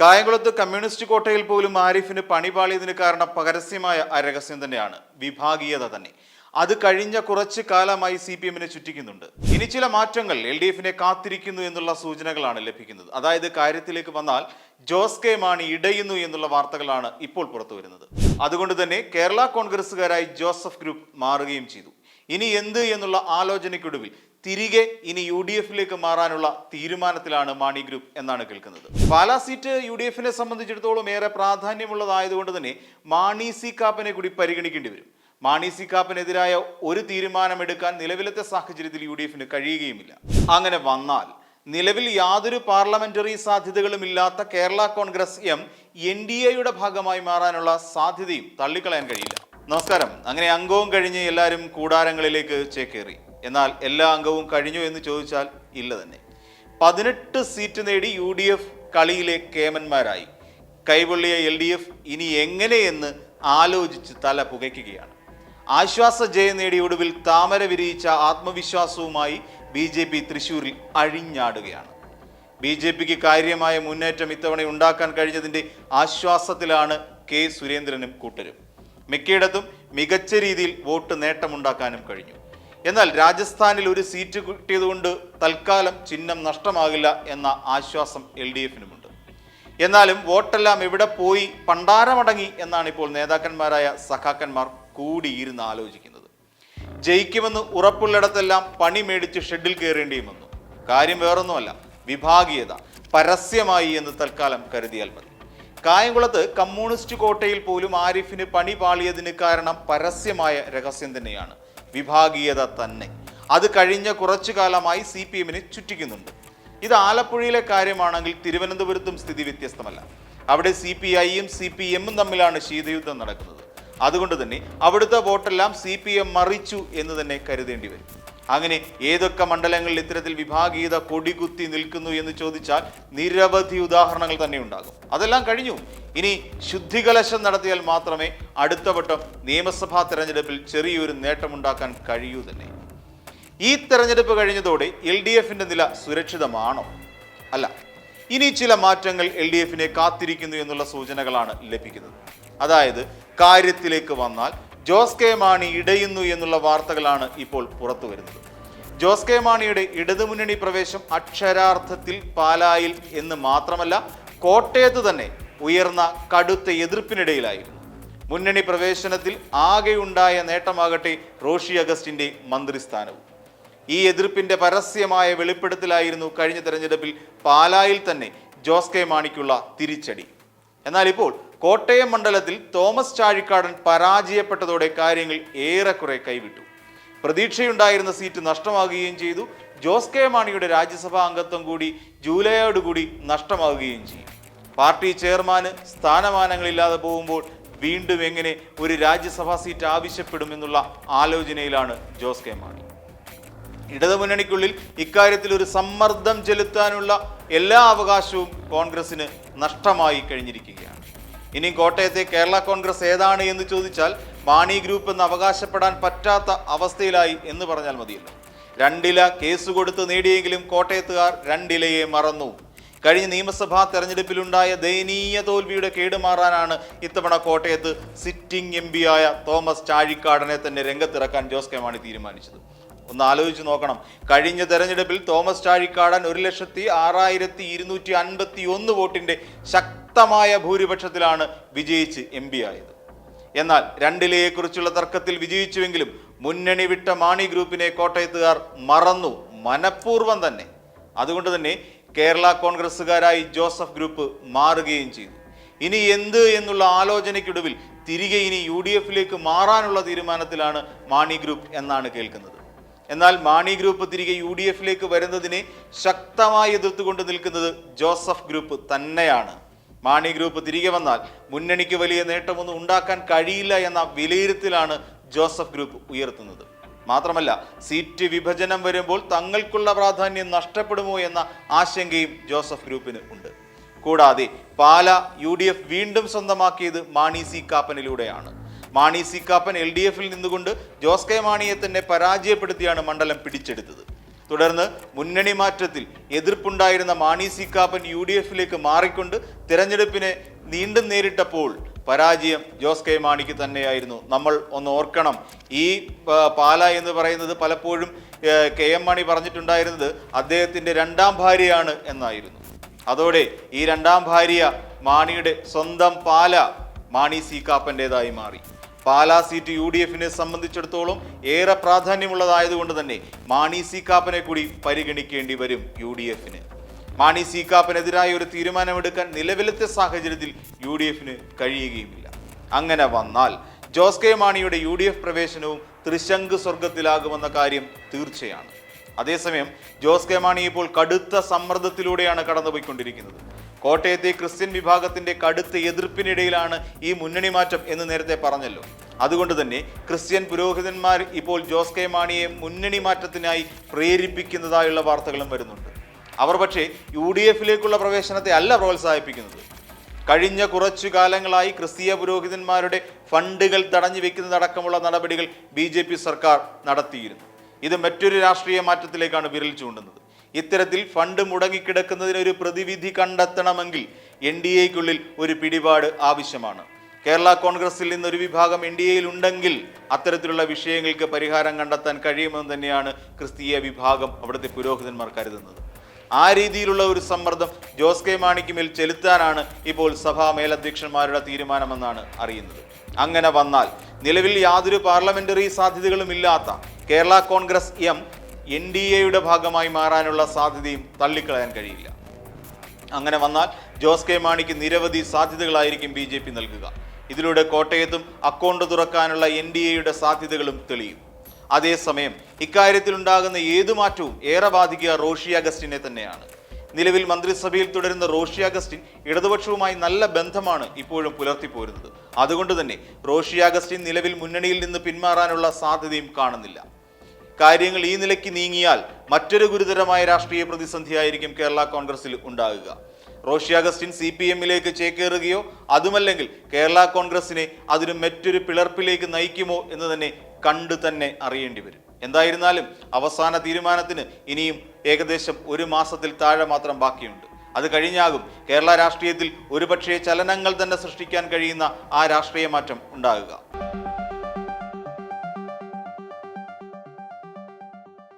കായംകുളത്ത് കമ്മ്യൂണിസ്റ്റ് കോട്ടയിൽ പോലും ആരിഫിന് പണിപാളിയതിന് കാരണം പരസ്യമായ അരഹസ്യം തന്നെയാണ്. വിഭാഗീയത തന്നെ. അത് കഴിഞ്ഞ കുറച്ച് കാലമായി സി പി എമ്മിനെ ചുറ്റിക്കുന്നുണ്ട്. ഇനി ചില മാറ്റങ്ങൾ എൽ ഡി എഫിനെ കാത്തിരിക്കുന്നു എന്നുള്ള സൂചനകളാണ് ലഭിക്കുന്നത്. അതായത് കാര്യത്തിലേക്ക് വന്നാൽ ജോസ് കെ മാണി ഇടയുന്നു എന്നുള്ള വാർത്തകളാണ് ഇപ്പോൾ പുറത്തു വരുന്നത് അതുകൊണ്ട് തന്നെ കേരള കോൺഗ്രസുകാരായി ജോസഫ് ഗ്രൂപ്പ് മാറുകയും ചെയ്തു. ഇനി എന്ത് എന്നുള്ള ആലോചനയ്ക്കൊടുവിൽ തിരികെ ഇനി യു ഡി എഫിലേക്ക് മാറാനുള്ള തീരുമാനത്തിലാണ് മാണി ഗ്രൂപ്പ് എന്നാണ് കേൾക്കുന്നത്. പാലാ സീറ്റ് യു ഡി എഫിനെ സംബന്ധിച്ചിടത്തോളം ഏറെ പ്രാധാന്യമുള്ളതായതുകൊണ്ട് തന്നെ മാണി സി കാപ്പനെ കൂടി പരിഗണിക്കേണ്ടി വരും. മാണി സി കാപ്പനെതിരായ ഒരു തീരുമാനമെടുക്കാൻ നിലവിലത്തെ സാഹചര്യത്തിൽ യു ഡി എഫിന് കഴിയുകയുമില്ല. അങ്ങനെ വന്നാൽ നിലവിൽ യാതൊരു പാർലമെന്ററി സാധ്യതകളും ഇല്ലാത്ത Kerala Congress M N D എയുടെ ഭാഗമായി മാറാനുള്ള സാധ്യതയും തള്ളിക്കളയാൻ കഴിയില്ല. നമസ്കാരം. അങ്ങനെ അംഗവും കഴിഞ്ഞ് എല്ലാവരും കൂടാരങ്ങളിലേക്ക് ചേക്കേറി. എന്നാൽ എല്ലാ അംഗവും കഴിഞ്ഞു എന്ന് ചോദിച്ചാൽ ഇല്ല തന്നെ. പതിനെട്ട് സീറ്റ് നേടി യു ഡി എഫ് കളിയിലെ കേമന്മാരായി. കൈവള്ളിയ എൽ ഡി എഫ് ഇനി എങ്ങനെയെന്ന് ആലോചിച്ച് തല പുകയ്ക്കുകയാണ്. ആശ്വാസ ജയം നേടിയ ഒടുവിൽ താമര വിരിയിച്ച ആത്മവിശ്വാസവുമായി ബി ജെ പി തൃശൂരിൽ അഴിഞ്ഞാടുകയാണ്. ബി ജെ പിക്ക് കാര്യമായ മുന്നേറ്റം ഇത്തവണ ഉണ്ടാക്കാൻ കഴിഞ്ഞതിന്റെ ആശ്വാസത്തിലാണ് കെ സുരേന്ദ്രനും കൂട്ടരും. മിക്കയിടത്തും മികച്ച രീതിയിൽ വോട്ട് നേട്ടമുണ്ടാക്കാനും കഴിഞ്ഞു. എന്നാൽ രാജസ്ഥാനിൽ ഒരു സീറ്റ് കിട്ടിയതുകൊണ്ട് തൽക്കാലം ചിഹ്നം നഷ്ടമാകില്ല എന്ന ആശ്വാസം എൽ ഡി എഫിനുമുണ്ട്. എന്നാലും വോട്ടെല്ലാം എവിടെ പോയി പണ്ടാരമടങ്ങി എന്നാണ് ഇപ്പോൾ നേതാക്കന്മാരായ സഖാക്കന്മാർ കൂടിയിരുന്ന് ആലോചിക്കുന്നത്. ജയിക്കുമെന്ന് ഉറപ്പുള്ളിടത്തെല്ലാം പണി മേടിച്ച് ഷെഡിൽ കയറേണ്ടിയും വന്നു. കാര്യം വേറൊന്നുമല്ല വിഭാഗീയത പരസ്യമായി എന്ന് തൽക്കാലം കരുതിയാൽ മതി. കായംകുളത്ത് കമ്മ്യൂണിസ്റ്റ് കോട്ടയിൽ പോലും ആരിഫിന് പണി പാളിയതിന് കാരണം പരസ്യമായ രഹസ്യം തന്നെയാണ്. വിഭാഗീയത തന്നെ. അത് കഴിഞ്ഞ കുറച്ചു കാലമായി സി പി എമ്മിനെ ചുറ്റിക്കുന്നുണ്ട്. ഇത് ആലപ്പുഴയിലെ കാര്യമാണെങ്കിൽ തിരുവനന്തപുരത്തും സ്ഥിതി വ്യത്യസ്തമല്ല. അവിടെ സി പി ഐയും സി പി എമ്മും തമ്മിലാണ് ശീതയുദ്ധം നടക്കുന്നത്. അതുകൊണ്ട് തന്നെ അവിടുത്തെ വോട്ടെല്ലാം സി പി എം മറിച്ചു എന്ന് തന്നെ കരുതേണ്ടി വരും. അങ്ങനെ ഏതൊക്കെ മണ്ഡലങ്ങളിൽ ഇത്തരത്തിൽ വിഭാഗീയത കൊടികുത്തി നിൽക്കുന്നു എന്ന് ചോദിച്ചാൽ നിരവധി ഉദാഹരണങ്ങൾ തന്നെ ഉണ്ടാകും. അതെല്ലാം കഴിഞ്ഞു. ഇനി ശുദ്ധികലശം നടത്തിയാൽ മാത്രമേ അടുത്ത വട്ടം നിയമസഭാ തെരഞ്ഞെടുപ്പിൽ ചെറിയൊരു നേട്ടമുണ്ടാക്കാൻ കഴിയൂ തന്നെ. ഈ തെരഞ്ഞെടുപ്പ് കഴിഞ്ഞതോടെ എൽ ഡി എഫിന്റെ നില സുരക്ഷിതമാണോ? അല്ല. ഇനി ചില മാറ്റങ്ങൾ എൽ ഡി എഫിനെ കാത്തിരിക്കുന്നു എന്നുള്ള സൂചനകളാണ് ലഭിക്കുന്നത്. അതായത് കാര്യത്തിലേക്ക് വന്നാൽ ജോസ് കെ മാണി ഇടയുന്നു എന്നുള്ള വാർത്തകളാണ് ഇപ്പോൾ പുറത്തു വരുന്നത്. ജോസ് കെ മാണിയുടെ ഇടതുമുന്നണി പ്രവേശം അക്ഷരാർത്ഥത്തിൽ പാലായിൽ എന്ന് മാത്രമല്ല കോട്ടയത്ത് തന്നെ ഉയർന്ന കടുത്ത എതിർപ്പിനിടയിലായിരുന്നു. മുന്നണി പ്രവേശനത്തിൽ ആകെയുണ്ടായ നേട്ടമാകട്ടെ റോഷി അഗസ്റ്റിന്റെ മന്ത്രിസ്ഥാനവും. ഈ എതിർപ്പിന്റെ പരസ്യമായ വെളിപ്പെടുത്തലായിരുന്നു കഴിഞ്ഞ തെരഞ്ഞെടുപ്പിൽ പാലായിൽ തന്നെ ജോസ് കെ മാണിക്കുള്ള തിരിച്ചടി. എന്നാൽ ഇപ്പോൾ കോട്ടയം മണ്ഡലത്തിൽ തോമസ് ചാഴിക്കാടൻ പരാജയപ്പെട്ടതോടെ കാര്യങ്ങൾ ഏറെക്കുറെ കൈവിട്ടു. പ്രതീക്ഷയുണ്ടായിരുന്ന സീറ്റ് നഷ്ടമാകുകയും ചെയ്തു. ജോസ് കെ മാണിയുടെ രാജ്യസഭാ അംഗത്വം കൂടി ജൂലൈയോടുകൂടി നഷ്ടമാകുകയും ചെയ്യും. പാർട്ടി ചെയർമാന് സ്ഥാനമാനങ്ങളില്ലാതെ പോകുമ്പോൾ വീണ്ടും എങ്ങനെ ഒരു രാജ്യസഭാ സീറ്റ് ആവശ്യപ്പെടുമെന്നുള്ള ആലോചനയിലാണ് ജോസ് കെ മാണി. ഇടതുമുന്നണിക്കുള്ളിൽ ഇക്കാര്യത്തിൽ ഒരു സമ്മർദ്ദം ചെലുത്താനുള്ള എല്ലാ അവകാശവും കോൺഗ്രസിന് നഷ്ടമായി കഴിഞ്ഞിരിക്കുകയാണ്. ഇനി കോട്ടയത്തെ കേരള കോൺഗ്രസ് ഏതാണ് എന്ന് ചോദിച്ചാൽ മാണി ഗ്രൂപ്പ് എന്ന് അവകാശപ്പെടാൻ പറ്റാത്ത അവസ്ഥയിലായി എന്ന് പറഞ്ഞാൽ മതിയല്ലോ. രണ്ടില കേസ് കൊടുത്ത് നേടിയെങ്കിലും കോട്ടയത്തുകാർ രണ്ടിലയെ മറന്നു. കഴിഞ്ഞ നിയമസഭാ തെരഞ്ഞെടുപ്പിലുണ്ടായ ദയനീയ തോൽവിയുടെ കേടുമാറാനാണ് ഇത്തവണ കോട്ടയത്ത് സിറ്റിംഗ് എം ആയ തോമസ് ചാഴിക്കാടനെ തന്നെ രംഗത്തിറക്കാൻ ജോസ് കെ മാണി തീരുമാനിച്ചത്. ഒന്ന് ആലോചിച്ച് നോക്കണം. കഴിഞ്ഞ തെരഞ്ഞെടുപ്പിൽ തോമസ് ചാഴിക്കാടൻ ഒരു ലക്ഷത്തി ആറായിരത്തി ഇരുന്നൂറ്റി അൻപത്തി ഒന്ന് വോട്ടിന്റെ ശക്തമായ ഭൂരിപക്ഷത്തിലാണ് വിജയിച്ച് എം പി ആയത്. എന്നാൽ രണ്ടിലയെക്കുറിച്ചുള്ള തർക്കത്തിൽ വിജയിച്ചുവെങ്കിലും മുന്നണി വിട്ട മാണി ഗ്രൂപ്പിനെ കോട്ടയത്തുകാർ മറന്നു മനഃപൂർവം തന്നെ. അതുകൊണ്ട് തന്നെ കേരള കോൺഗ്രസ്സുകാരായി ജോസഫ് ഗ്രൂപ്പ് മാറുകയും ചെയ്തു. ഇനി എന്ത് എന്നുള്ള ആലോചനയ്ക്കൊടുവിൽ തിരികെ ഇനി യു ഡി എഫിലേക്ക് മാറാനുള്ള തീരുമാനത്തിലാണ് മാണി ഗ്രൂപ്പ് എന്നാണ് കേൾക്കുന്നത്. എന്നാൽ മാണി ഗ്രൂപ്പ് തിരികെ യു ഡി എഫിലേക്ക് വരുന്നതിനെ ശക്തമായി എതിർത്തുകൊണ്ട് നിൽക്കുന്നത് ജോസഫ് ഗ്രൂപ്പ് തന്നെയാണ്. മാണി ഗ്രൂപ്പ് തിരികെ വന്നാൽ മുന്നണിക്ക് വലിയ നേട്ടമൊന്നും ഉണ്ടാക്കാൻ കഴിയില്ല എന്ന വിലയിരുത്തലാണ് ജോസഫ് ഗ്രൂപ്പ് ഉയർത്തുന്നത്. മാത്രമല്ല സീറ്റ് വിഭജനം വരുമ്പോൾ തങ്ങൾക്കുള്ള പ്രാധാന്യം നഷ്ടപ്പെടുമോ എന്ന ആശങ്കയും ജോസഫ് ഗ്രൂപ്പിന് ഉണ്ട്. കൂടാതെ പാല യു ഡി എഫ് വീണ്ടും സ്വന്തമാക്കിയത് Mani C കാപ്പനിലൂടെയാണ്. Mani C Kappan L D എഫിൽ നിന്നുകൊണ്ട് ജോസ് കെ മാണിയെ തന്നെ പരാജയപ്പെടുത്തിയാണ് മണ്ഡലം പിടിച്ചെടുത്തത്. തുടർന്ന് മുന്നണി മാറ്റത്തിൽ എതിർപ്പുണ്ടായിരുന്ന Mani C Kappan U D എഫിലേക്ക് മാറിക്കൊണ്ട് തിരഞ്ഞെടുപ്പിനെ നീണ്ടും നേരിട്ടപ്പോൾ പരാജയം ജോസ് കെ മാണിക്ക് തന്നെയായിരുന്നു. നമ്മൾ ഒന്ന് ഓർക്കണം. ഈ പാല എന്ന് പറയുന്നത് പലപ്പോഴും കെ എം മാണി പറഞ്ഞിട്ടുണ്ടായിരുന്നത് അദ്ദേഹത്തിന്റെ രണ്ടാം ഭാര്യയാണ് എന്നായിരുന്നു. അതോടെ ഈ രണ്ടാം ഭാര്യ മാണിയുടെ സ്വന്തം പാല മാണി സി കാപ്പന്റെതായി മാറി. പാലാ സീറ്റ് യു ഡി എഫിനെ സംബന്ധിച്ചിടത്തോളം ഏറെ പ്രാധാന്യമുള്ളതായതുകൊണ്ട് തന്നെ മാണി സി കാപ്പനെ കൂടി പരിഗണിക്കേണ്ടി വരും യു ഡി എഫിന് മാണി സി കാപ്പനെതിരായ ഒരു തീരുമാനമെടുക്കാൻ നിലവിലത്തെ സാഹചര്യത്തിൽ യു ഡി എഫിന് കഴിയുകയുമില്ല. അങ്ങനെ വന്നാൽ ജോസ് കെ മാണിയുടെ യു ഡി എഫ് പ്രവേശനവും ത്രിശങ്ക് സ്വർഗത്തിലാകുമെന്ന കാര്യം തീർച്ചയാണ്. അതേസമയം ജോസ് കെ മാണി ഇപ്പോൾ കടുത്ത സമ്മർദ്ദത്തിലൂടെയാണ് കടന്നുപോയിക്കൊണ്ടിരിക്കുന്നത്. കോട്ടയത്തെ ക്രിസ്ത്യൻ വിഭാഗത്തിന്റെ കടുത്ത എതിർപ്പിനിടയിലാണ് ഈ മുന്നണി മാറ്റം എന്ന് നേരത്തെ പറഞ്ഞല്ലോ. അതുകൊണ്ട് തന്നെ ക്രിസ്ത്യൻ പുരോഹിതന്മാർ ഇപ്പോൾ ജോസ് കെ മാണിയെ മുന്നണി മാറ്റത്തിനായി പ്രേരിപ്പിക്കുന്നതായുള്ള വാർത്തകളും വരുന്നുണ്ട്. അവർ പക്ഷേ യു ഡി എഫിലേക്കുള്ള പ്രവേശനത്തെ അല്ല പ്രോത്സാഹിപ്പിക്കുന്നത്. കഴിഞ്ഞ കുറച്ചു കാലങ്ങളായി ക്രിസ്തീയ പുരോഹിതന്മാരുടെ ഫണ്ടുകൾ തടഞ്ഞു വെക്കുന്നതടക്കമുള്ള നടപടികൾ ബി സർക്കാർ നടത്തിയിരുന്നു. ഇത് മറ്റൊരു രാഷ്ട്രീയ മാറ്റത്തിലേക്കാണ് വിരൽ ചൂണ്ടുന്നത്. ഇത്തരത്തിൽ ഫണ്ട് മുടങ്ങിക്കിടക്കുന്നതിന് ഒരു പ്രതിവിധി കണ്ടെത്തണമെങ്കിൽ എൻ ഡി എക്കുള്ളിൽ ഒരു പിടിപാട് ആവശ്യമാണ്. കേരള കോൺഗ്രസിൽ നിന്ന് ഒരു വിഭാഗം എൻ ഡി എയിൽ ഉണ്ടെങ്കിൽ അത്തരത്തിലുള്ള വിഷയങ്ങൾക്ക് പരിഹാരം കണ്ടെത്താൻ കഴിയുമെന്ന് തന്നെയാണ് ക്രിസ്തീയ വിഭാഗം അവിടുത്തെ പുരോഹിതന്മാർ കരുതുന്നത്. ആ രീതിയിലുള്ള ഒരു സമ്മർദ്ദം ജോസ് കെ മാണിക്ക് മേൽ ചെലുത്താനാണ് ഇപ്പോൾ സഭാ മേലധ്യക്ഷന്മാരുടെ തീരുമാനമെന്നാണ് അറിയുന്നത്. അങ്ങനെ വന്നാൽ നിലവിൽ യാതൊരു parliamentary സാധ്യതകളുമില്ലാത്ത Kerala Congress M N D എയുടെ ഭാഗമായി മാറാനുള്ള സാധ്യതയും തള്ളിക്കളയാൻ കഴിയില്ല. അങ്ങനെ വന്നാൽ ജോസ് കെ മാണിക്ക് നിരവധി സാധ്യതകളായിരിക്കും ബി ജെ പി നൽകുക. ഇതിലൂടെ കോട്ടയത്തും അക്കൗണ്ട് തുറക്കാനുള്ള എൻ ഡി എയുടെ സാധ്യതകളും തെളിയും. അതേസമയം ഇക്കാര്യത്തിലുണ്ടാകുന്ന ഏതു മാറ്റവും ഏറെ ബാധിക്കുക റോഷി അഗസ്റ്റിനെ തന്നെയാണ്. നിലവിൽ മന്ത്രിസഭയിൽ തുടരുന്ന റോഷി അഗസ്റ്റിൻ ഇടതുപക്ഷവുമായി നല്ല ബന്ധമാണ് ഇപ്പോഴും പുലർത്തിപ്പോരുന്നത്. അതുകൊണ്ട് തന്നെ റോഷി അഗസ്റ്റിൻ നിലവിൽ മുന്നണിയിൽ നിന്ന് പിന്മാറാനുള്ള സാധ്യതയും കാണുന്നില്ല. കാര്യങ്ങൾ ഈ നിലയ്ക്ക് നീങ്ങിയാൽ മറ്റൊരു ഗുരുതരമായ രാഷ്ട്രീയ പ്രതിസന്ധിയായിരിക്കും കേരള കോൺഗ്രസിൽ ഉണ്ടാകുക. റോഷി അഗസ്റ്റിൻ സി പി എമ്മിലേക്ക് ചേക്കേറുകയോ അതുമല്ലെങ്കിൽ കേരള കോൺഗ്രസിനെ അതിന് മറ്റൊരു പിളർപ്പിലേക്ക് നയിക്കുമോ എന്ന് തന്നെ കണ്ടു തന്നെ അറിയേണ്ടി വരും. എന്തായിരുന്നാലും അവസാന തീരുമാനത്തിന് ഇനിയും ഏകദേശം ഒരു മാസത്തിൽ താഴെ മാത്രം ബാക്കിയുണ്ട്. അത് കഴിഞ്ഞാകും കേരള രാഷ്ട്രീയത്തിൽ ഒരുപക്ഷേ ചലനങ്ങൾ തന്നെ സൃഷ്ടിക്കാൻ കഴിയുന്ന ആ രാഷ്ട്രീയ മാറ്റം ഉണ്ടാകുക.